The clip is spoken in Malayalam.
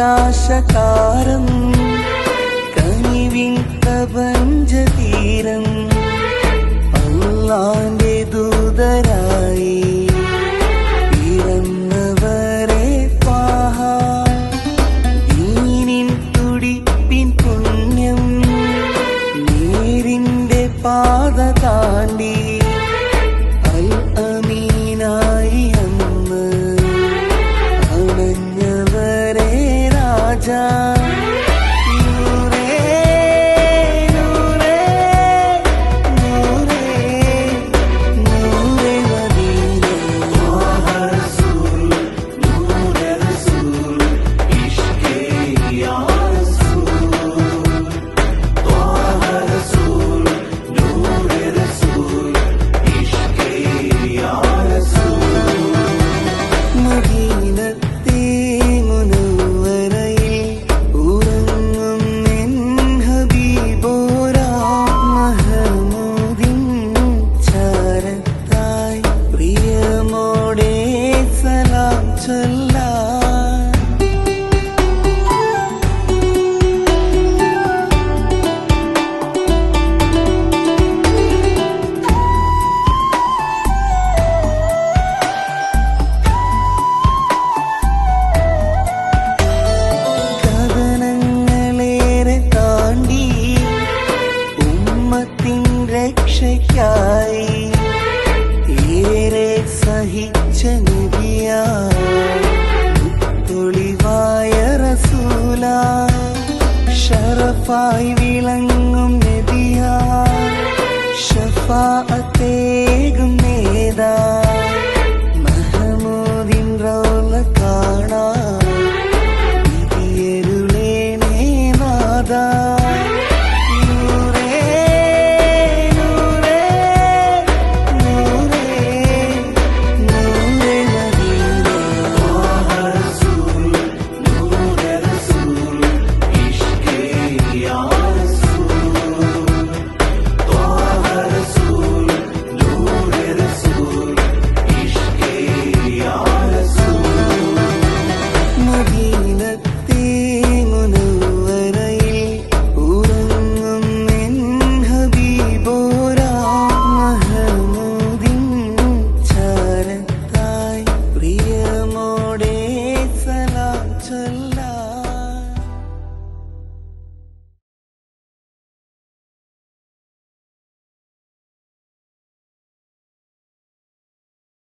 പ്രകാശകാരം കനിവിൻ പ്രപഞ്ചതീരം അള്ളാന്റെ ദൂതരായി जा شفاعتي